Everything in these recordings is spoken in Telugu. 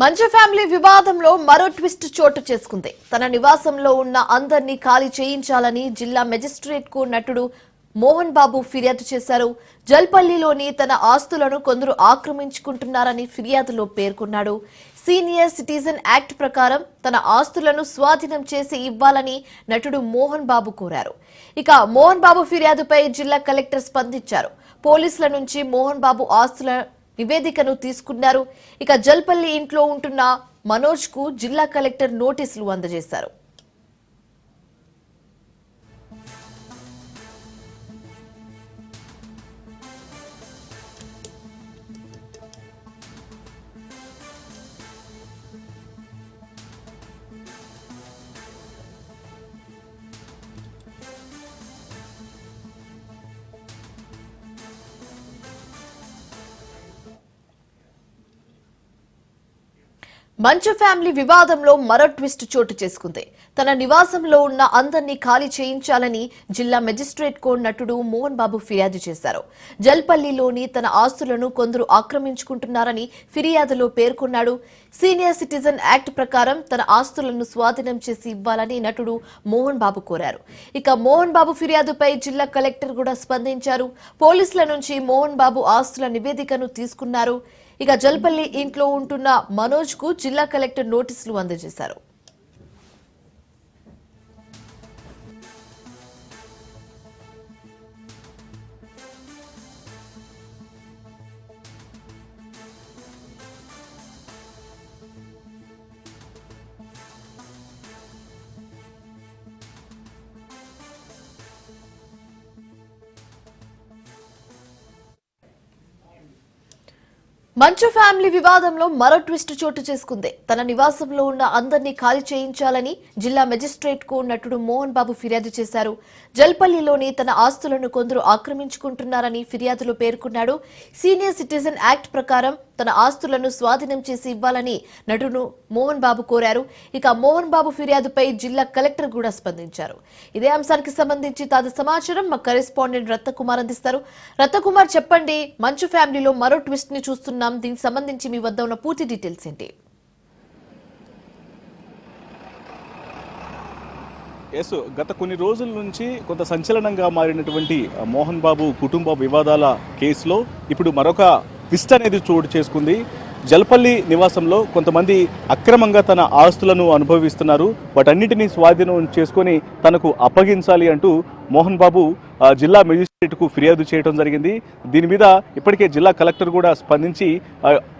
మంచు ఫ్యామిలీ వివాదంలో మరో ట్విస్ట్ చోటు చేసుకుంది. తన నివాసంలో ఉన్న అందరినీ ఖాళీ చేయించాలని జిల్లా మెజిస్ట్రేట్కు నటుడు మోహన్ బాబు ఫిర్యాదు చేశారు. జల్పల్లిలోని తన ఆస్తులను కొందరు ఆక్రమించుకుంటున్నారని ఫిర్యాదులో పేర్కొన్నాడు. సీనియర్ సిటిజన్ యాక్ట్ ప్రకారం తన ఆస్తులను స్వాధీనం చేసి ఇవ్వాలని నటుడు మోహన్ బాబు కోరారు. ఇక మోహన్ బాబు ఫిర్యాదుపై జిల్లా కలెక్టర్ స్పందించారు. పోలీసుల నుంచి మోహన్ బాబు ఆస్తుల నివేదికను తీసుకున్నారు. ఇక జల్పల్లి ఇంట్లో ఉంటున్న మనోజ్కు జిల్లా కలెక్టర్ నోటీసులు అందజేశారు. మంచు ఫ్యామిలీ వివాదంలో మరో ట్విస్ట్ చోటు చేసుకుంది. తన నివాసంలో ఉన్న అందరినీ ఖాళీ చేయించాలని జిల్లా మెజిస్ట్రేట్ కోర్టు నటుడు మోహన్ బాబు ఫిర్యాదు చేశారు. జల్పల్లిలోని తన ఆస్తులను కొందరు ఆక్రమించుకుంటున్నారని ఫిర్యాదులో పేర్కొన్నాడు. సీనియర్ సిటిజన్ యాక్ట్ ప్రకారం తన ఆస్తులను స్వాధీనం చేసి ఇవ్వాలని నటుడు మోహన్ బాబు కోరారు. ఇక మోహన్ బాబు ఫిర్యాదుపై జిల్లా కలెక్టర్ కూడా స్పందించారు. పోలీసుల నుంచి మోహన్ బాబు ఆస్తుల నివేదికను తీసుకున్నారు. ఇక జల్పల్లి ఇంట్లో ఉంటున్న మనోజ్కు జిల్లా కలెక్టర్ నోటీసులు అందజేశారు. మంచు ఫ్యామిలీ వివాదంలో మరో ట్విస్ట్ చోటు చేసుకుంది. తన నివాసంలో ఉన్న అందరినీ ఖాళీ చేయించాలని జిల్లా మెజిస్ట్రేట్కు నటుడు మోహన్ బాబు ఫిర్యాదు చేశారు. జల్పల్లిలోని తన ఆస్తులను కొందరు ఆక్రమించుకుంటున్నారని ఫిర్యాదులో పేర్కొన్నాడు. సీనియర్ సిటిజన్ యాక్ట్ ప్రకారం తన ఆస్తులను స్వాధీనం చేసి ఇవ్వాలని నటుడు మోహన్ బాబు కోరారు. ఇక మోహన్ బాబు ఫిర్యాదుపై జిల్లా కలెక్టర్ కూడా స్పందించారు. ఇదే అంశానికి సంబంధించి తాజా సమాచారం మా కరెస్పాండెంట్ రత్నకుమార్ అందిస్తారు. రత్నకుమార్ చెప్పండి మంచు ఫ్యామిలీలో మరో ట్విస్ట్ని చూస్తున్నాం. దీనికి సంబంధించి మీ వద్ద ఉన్న పూర్తి డీటెయిల్స్ ఏంటి? ఎస్ గత కొన్ని రోజుల నుంచి కొంత సంచలనంగా మారినటువంటి మోహన్ బాబు కుటుంబ వివాదాల కేసులో ఇప్పుడు మరొక ట్విస్ట్ అనేది చోటు చేసుకుంది. జల్పల్లి నివాసంలో కొంతమంది అక్రమంగా తన ఆస్తులను అనుభవిస్తున్నారు. వాటన్నిటినీ స్వాధీనం చేసుకొని తనకు అప్పగించాలి అంటూ మోహన్ బాబు జిల్లా మెజిస్ట్రేట్కు ఫిర్యాదు చేయడం జరిగింది. దీని మీద ఇప్పటికే జిల్లా కలెక్టర్ కూడా స్పందించి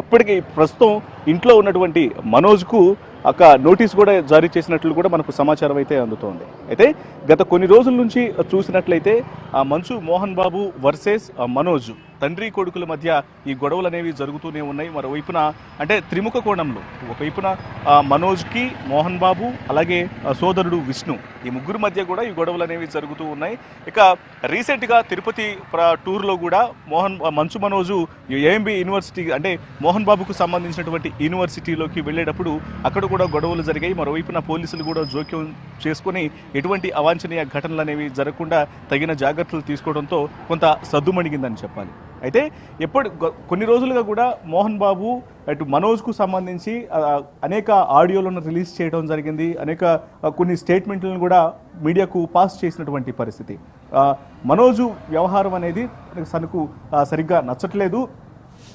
ఇప్పటికే ప్రస్తుతం ఇంట్లో ఉన్నటువంటి మనోజ్కు ఒక నోటీస్ కూడా జారీ చేసినట్లు కూడా మనకు సమాచారం అయితే అందుతోంది. అయితే గత కొన్ని రోజుల నుంచి చూసినట్లయితే ఆ మంచు మోహన్ బాబు వర్సెస్ మనోజ్. తండ్రి కొడుకుల మధ్య ఈ గొడవలు అనేవి జరుగుతూనే ఉన్నాయి. మరోవైపున అంటే త్రిముఖ కోణంలో ఒకవైపున మనోజ్కి మోహన్ బాబు అలాగే సోదరుడు విష్ణు ఈ ముగ్గురు మధ్య కూడా ఈ గొడవలు అనేవి జరుగుతూ ఉన్నాయి. ఇక రీసెంట్గా తిరుపతి టూర్లో కూడా మోహన్ మంచు మనోజు ఏఎంబి యూనివర్సిటీ అంటే మోహన్ బాబుకు సంబంధించినటువంటి యూనివర్సిటీలోకి వెళ్ళేటప్పుడు అక్కడ కూడా గొడవలు జరిగాయి. మరోవైపున పోలీసులు కూడా జోక్యం చేసుకుని ఎటువంటి అవాంఛనీయ ఘటనలు అనేవి జరగకుండా తగిన జాగ్రత్తలు తీసుకోవడంతో కొంత సద్దుమణిగిందని చెప్పాలి. అయితే ఎప్పుడు కొన్ని రోజులుగా కూడా మోహన్ బాబు అటు మనోజ్కు సంబంధించి అనేక ఆడియోలను రిలీజ్ చేయడం జరిగింది. అనేక కొన్ని స్టేట్మెంట్లను కూడా మీడియాకు పాస్ చేసినటువంటి పరిస్థితి. మనోజు వ్యవహారం అనేది తనకు సరిగ్గా నచ్చట్లేదు.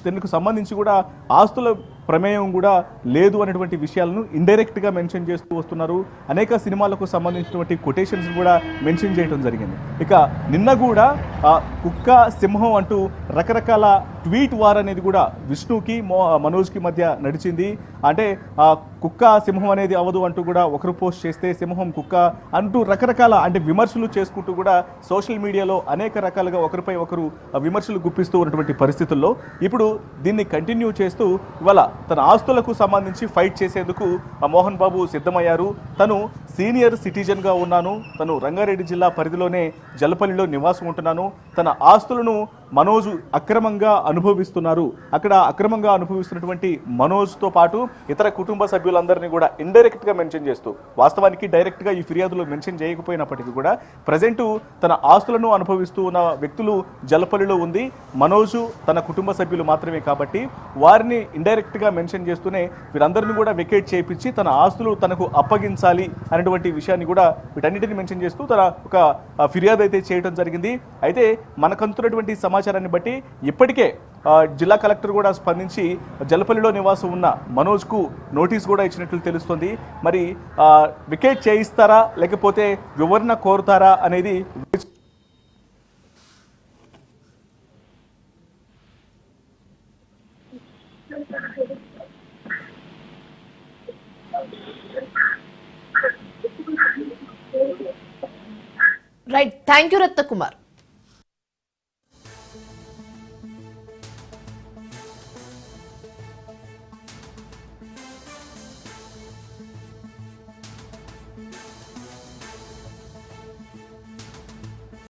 దీనికి సంబంధించి కూడా ఆస్తుల ప్రమేయం కూడా లేదు అనేటువంటి విషయాలను ఇండైరెక్ట్గా మెన్షన్ చేస్తూ వస్తున్నారు. అనేక సినిమాలకు సంబంధించినటువంటి కొటేషన్స్ కూడా మెన్షన్ చేయడం జరిగింది. ఇక నిన్న కూడా ఆ, కుక్క సింహం అంటూ రకరకాల ట్వీట్ వార్ అనేది కూడా విష్ణుకి మో మనోజ్కి మధ్య నడిచింది. అంటే ఆ, కుక్క సింహం అనేది అవదు అంటూ కూడా ఒకరు పోస్ట్ చేస్తే సింహం కుక్క అంటూ రకరకాల అంటే విమర్శలు చేసుకుంటూ కూడా సోషల్ మీడియాలో అనేక రకాలుగా ఒకరిపై ఒకరు విమర్శలు గుప్పిస్తూ ఉన్నటువంటి పరిస్థితుల్లో ఇప్పుడు దీన్ని కంటిన్యూ చేస్తూ ఇవాళ తన ఆస్తులకు సంబంధించి ఫైట్ చేసేందుకు మోహన్ బాబు సిద్ధమయ్యారు. తను సీనియర్ సిటిజన్గా ఉన్నాను. తను రంగారెడ్డి జిల్లా పరిధిలోనే జలపల్లిలో నివాసం ఉంటున్నాను. తన ఆస్తులను మనోజ్ అక్రమంగా అనుభవిస్తున్నారు. అక్కడ అక్రమంగా అనుభవిస్తున్నటువంటి మనోజ్తో పాటు ఇతర కుటుంబ సభ్యులందరినీ కూడా ఇండైరెక్ట్గా మెన్షన్ చేస్తూ వాస్తవానికి డైరెక్ట్గా ఈ ఫిర్యాదులో మెన్షన్ చేయకపోయినప్పటికీ కూడా ప్రజెంట్ తన ఆస్తులను అనుభవిస్తూ ఉన్న వ్యక్తులు జలపల్లిలో ఉంది. మనోజు తన కుటుంబ సభ్యులు మాత్రమే కాబట్టి వారిని ఇండైరెక్ట్గా మెన్షన్ చేస్తూనే వీరందరినీ కూడా వెకేట్ చేయించి తన ఆస్తులు తనకు అప్పగించాలి అన్నటువంటి విషయాన్ని కూడా వీటన్నిటిని మెన్షన్ చేస్తూ తన ఒక ఫిర్యాదు అయితే చేయడం జరిగింది. అయితే మనకంతున్నటువంటి సమాచారాన్ని బట్టి ఇప్పటికే జిల్లా కలెక్టర్ కూడా స్పందించి జలపల్లిలో నివాసం ఉన్న మనోజ్కు నోటీస్ కూడా ఇచ్చినట్లు తెలుస్తుంది. మరి వికెట్ చేయిస్తారా లేకపోతే వివరణ కోరుతారా అనేది రైట్ థ్యాంక్ యూ రత్నకుమార్